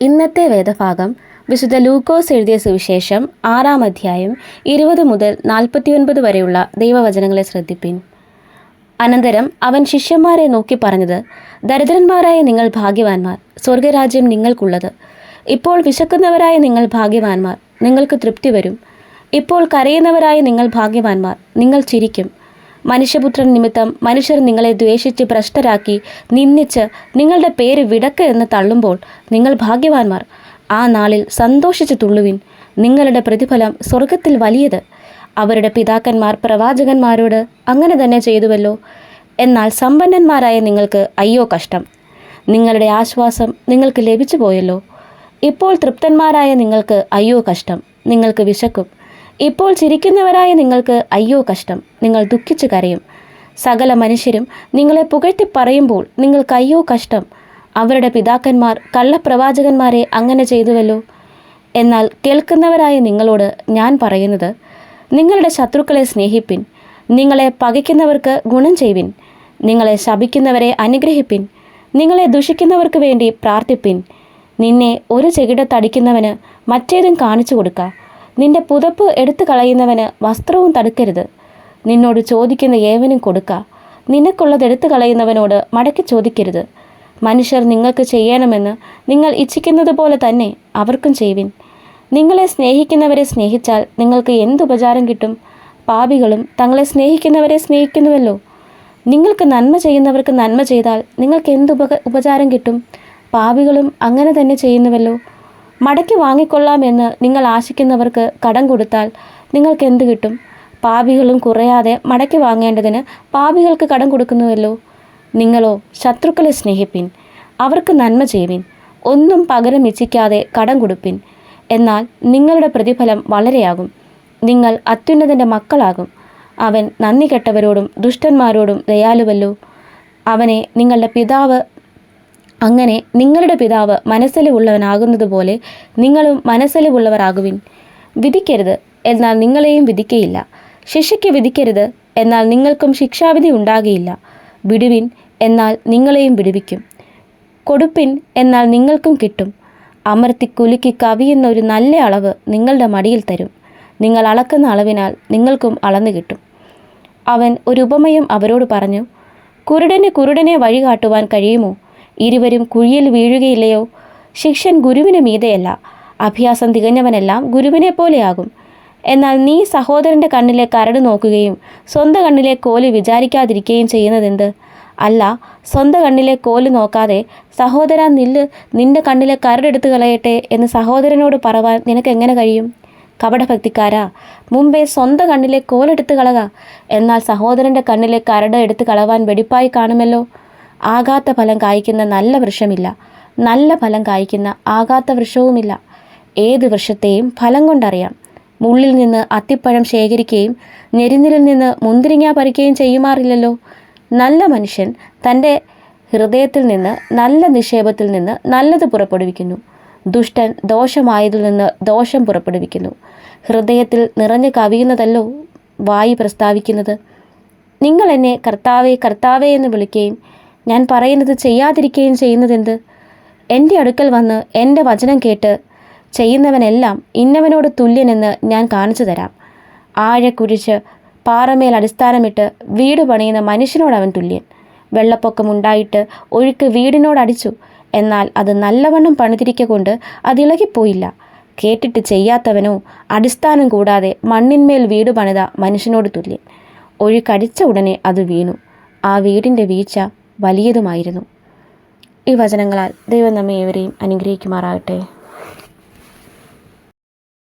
ഇന്നത്തെ വേദഭാഗം വിശുദ്ധ ലൂക്കോസ് എഴുതിയ സുവിശേഷം ആറാം അധ്യായം ഇരുപത് മുതൽ നാൽപ്പത്തിയൊൻപത് വരെയുള്ള ദൈവവചനങ്ങളെ ശ്രദ്ധിപ്പിൻ. അനന്തരം അവൻ ശിഷ്യന്മാരെ നോക്കി പറഞ്ഞത് ദരിദ്രന്മാരായ നിങ്ങൾ ഭാഗ്യവാന്മാർ സ്വർഗരാജ്യം നിങ്ങൾക്കുള്ളത്. ഇപ്പോൾ വിശക്കുന്നവരായ നിങ്ങൾ ഭാഗ്യവാന്മാർ നിങ്ങൾക്ക് തൃപ്തി വരും. ഇപ്പോൾ കരയുന്നവരായ നിങ്ങൾ ഭാഗ്യവാന്മാർ നിങ്ങൾ ചിരിക്കും. മനുഷ്യപുത്രൻ നിമിത്തം മനുഷ്യർ നിങ്ങളെ ദ്വേഷിച്ച് ഭ്രഷ്ടരാക്കി നിന്ദിച്ച് നിങ്ങളുടെ പേര് വിടക്ക് എന്ന് തള്ളുമ്പോൾ നിങ്ങൾ ഭാഗ്യവാന്മാർ. ആ നാളിൽ സന്തോഷിച്ച് തുള്ളുവിൻ. നിങ്ങളുടെ പ്രതിഫലം സ്വർഗത്തിൽ വലിയത്. അവരുടെ പിതാക്കന്മാർ പ്രവാചകന്മാരോട് അങ്ങനെ തന്നെ ചെയ്തുവല്ലോ. എന്നാൽ സമ്പന്നന്മാരായ നിങ്ങൾക്ക് അയ്യോ കഷ്ടം. നിങ്ങളുടെ ആശ്വാസം നിങ്ങൾക്ക് ലഭിച്ചു പോയല്ലോ ഇപ്പോൾ തൃപ്തന്മാരായ നിങ്ങൾക്ക് അയ്യോ കഷ്ടം. നിങ്ങൾക്ക് വിശക്കും. ഇപ്പോൾ ചിരിക്കുന്നവരായ നിങ്ങൾക്ക് അയ്യോ കഷ്ടം. നിങ്ങൾ ദുഃഖിച്ചു കരയും. സകല മനുഷ്യരും നിങ്ങളെ പുകഴ്ത്തി പറയുമ്പോൾ നിങ്ങൾക്ക് അയ്യോ കഷ്ടം. അവരുടെ പിതാക്കന്മാർ കള്ളപ്രവാചകന്മാരെ അങ്ങനെ ചെയ്തുവല്ലോ. എന്നാൽ കേൾക്കുന്നവരായ നിങ്ങളോട് ഞാൻ പറയുന്നത് നിങ്ങളുടെ ശത്രുക്കളെ സ്നേഹിപ്പിൻ. നിങ്ങളെ പകയ്ക്കുന്നവർക്ക് ഗുണം ചെയ്വിൻ. നിങ്ങളെ ശപിക്കുന്നവരെ അനുഗ്രഹിപ്പിൻ. നിങ്ങളെ ദുഷിക്കുന്നവർക്ക് വേണ്ടി പ്രാർത്ഥിപ്പിൻ. നിന്നെ ഒരു ചെകിട തടിക്കുന്നവന് മറ്റേതും കാണിച്ചു കൊടുക്ക. നിന്റെ പുതപ്പ് എടുത്തു കളയുന്നവന് വസ്ത്രവും തടുക്കരുത്. നിന്നോട് ചോദിക്കുന്ന ഏവനും കൊടുക്ക. നിനക്കുള്ളത് എടുത്തു കളയുന്നവനോട് മടക്കി ചോദിക്കരുത്. മനുഷ്യർ നിങ്ങൾക്ക് ചെയ്യണമെന്ന് നിങ്ങൾ ഇച്ഛിക്കുന്നത് പോലെ തന്നെ അവർക്കും ചെയ്യുവിൻ. നിങ്ങളെ സ്നേഹിക്കുന്നവരെ സ്നേഹിച്ചാൽ നിങ്ങൾക്ക് എന്തുപചാരം കിട്ടും? പാപികളും തങ്ങളെ സ്നേഹിക്കുന്നവരെ സ്നേഹിക്കുന്നുവല്ലോ. നിങ്ങൾക്ക് നന്മ ചെയ്യുന്നവർക്ക് നന്മ ചെയ്താൽ നിങ്ങൾക്ക് എന്ത് ഉപചാരം കിട്ടും? പാപികളും അങ്ങനെ തന്നെ ചെയ്യുന്നുവല്ലോ. മടക്കി വാങ്ങിക്കൊള്ളാമെന്ന് നിങ്ങൾ ആശിക്കുന്നവർക്ക് കടം കൊടുത്താൽ നിങ്ങൾക്ക് എന്ത് കിട്ടും? പാപികളും കുറയാതെ മടക്കി വാങ്ങേണ്ടതിന് പാപികൾക്ക് കടം കൊടുക്കുന്നുവല്ലോ. നിങ്ങളോ ശത്രുക്കളെ സ്നേഹിപ്പിൻ അവർക്ക് നന്മ ചെയ്യുവിൻ ഒന്നും പകരം ഇച്ഛിക്കാതെ കടം കൊടുപ്പിൻ. എന്നാൽ നിങ്ങളുടെ പ്രതിഫലം വളരെയാകും. നിങ്ങൾ അത്യുന്നതന്റെ മക്കളാകും. അവൻ നന്ദി കെട്ടവരോടും ദുഷ്ടന്മാരോടും ദയാലുവല്ലോ. അവനെ നിങ്ങളുടെ പിതാവ് അങ്ങനെ നിങ്ങളുടെ പിതാവ് മനസ്സലിവുള്ളവനാകുന്നതുപോലെ നിങ്ങളും മനസ്സലിവുള്ളവരാകുവിൻ വിധിക്കരുത് എന്നാൽ നിങ്ങളെയും വിധിക്കയില്ല. ശിക്ഷയ്ക്ക് വിധിക്കരുത് എന്നാൽ നിങ്ങൾക്കും ശിക്ഷാവിധി ഉണ്ടാകുകയില്ല. വിടുവിൻ എന്നാൽ നിങ്ങളെയും വിടുവിക്കും. കൊടുപ്പിൻ എന്നാൽ നിങ്ങൾക്കും കിട്ടും. അമർത്തി കുലുക്കി കവിയുന്ന ഒരു നല്ല അളവ് നിങ്ങളുടെ മടിയിൽ തരും. നിങ്ങൾ അളക്കുന്ന അളവിനാൽ നിങ്ങൾക്കും അളന്നു കിട്ടും. അവൻ ഒരു ഉപമയും അവരോട് പറഞ്ഞു കുരുടന് കുരുടനെ വഴി കാട്ടുവാൻ കഴിയുമോ? ഇരുവരും കുഴിയിൽ വീഴുകയില്ലയോ? ശിക്ഷൻ ഗുരുവിന് മീതയല്ല. അഭ്യാസം തികഞ്ഞവനെല്ലാം ഗുരുവിനെ പോലെയാകും എന്നാൽ നീ സഹോദരന്റെ കണ്ണിലെ കരട് നോക്കുകയും സ്വന്തം കണ്ണിലെ കോൽ വിചാരിക്കാതിരിക്കുകയും ചെയ്യുന്നതെന്ത്? അല്ല സ്വന്തം കണ്ണിലെ കോൽ നോക്കാതെ സഹോദര നില്ല് നിന്റെ കണ്ണിലെ കരടെടുത്ത് കളയട്ടെ എന്ന് സഹോദരനോട് പറവാൻ നിനക്ക് എങ്ങനെ കഴിയും? കപടഭക്തിക്കാരാ മുമ്പേ സ്വന്തം കണ്ണിലെ കോലെടുത്ത് കളക. എന്നാൽ സഹോദരന്റെ കണ്ണിലെ കരട് എടുത്ത് കളവാൻ വെടിപ്പായി കാണുമല്ലോ. ആകാത്ത ഫലം കായ്ക്കുന്ന നല്ല വൃക്ഷമില്ല. നല്ല ഫലം കായ്ക്കുന്ന ആകാത്ത വൃക്ഷവുമില്ല. ഏത് വൃക്ഷത്തെയും ഫലം കൊണ്ടറിയാം. മുള്ളിൽ നിന്ന് അത്തിപ്പഴം ശേഖരിക്കുകയും ഞെരിഞ്ഞിലിൽ നിന്ന് മുന്തിരിങ്ങ പറിക്കുകയും ചെയ്യുമാറില്ലല്ലോ. നല്ല മനുഷ്യൻ തന്റെ ഹൃദയത്തിൽ നിന്ന് നല്ല നിക്ഷേപത്തിൽ നിന്ന് നല്ലത് പുറപ്പെടുവിക്കുന്നു. ദുഷ്ടൻ ദോഷമായതിൽ നിന്ന് ദോഷം പുറപ്പെടുവിക്കുന്നു. ഹൃദയത്തിൽ നിറഞ്ഞു കവിയുന്നതല്ലോ വായി പ്രസ്താവിക്കുന്നത്. നിങ്ങൾ എന്നെ കർത്താവെ കർത്താവെ എന്ന് വിളിക്കുകയും ഞാൻ പറയുന്നത് ചെയ്യാതിരിക്കുകയും ചെയ്യുന്നതെന്ത്? എന്റെ അടുക്കൽ വന്ന് എന്റെ വചനം കേട്ട് ചെയ്യുന്നവനെല്ലാം ഇന്നവനോട് തുല്യനെന്ന് ഞാൻ കാണിച്ചു തരാം. ആഴെ കുരിച്ച് പാറമേൽ അടിസ്ഥാനമിട്ട് വീട് പണിയുന്ന മനുഷ്യനോടവൻ തുല്യൻ. വെള്ളപ്പൊക്കമുണ്ടായിട്ട് ഒഴുക്ക് വീടിനോടടിച്ചു എന്നാൽ അത് നല്ലവണ്ണം പണിതിരിക്കൊണ്ട് അതിളകിപ്പോയില്ല കേട്ടിട്ട് ചെയ്യാത്തവനോ അടിസ്ഥാനം കൂടാതെ മണ്ണിന്മേൽ വീട് പണിത മനുഷ്യനോട് തുല്യൻ. ഒഴുക്കടിച്ച ഉടനെ അത് വീണു. ആ വീടിന്റെ വീഴ്ച വലിയതുമായിരുന്നു. ഈ വചനങ്ങളാൽ ദൈവം നമ്മെ ഏവരെയും അനുഗ്രഹിക്കുമാറാകട്ടെ.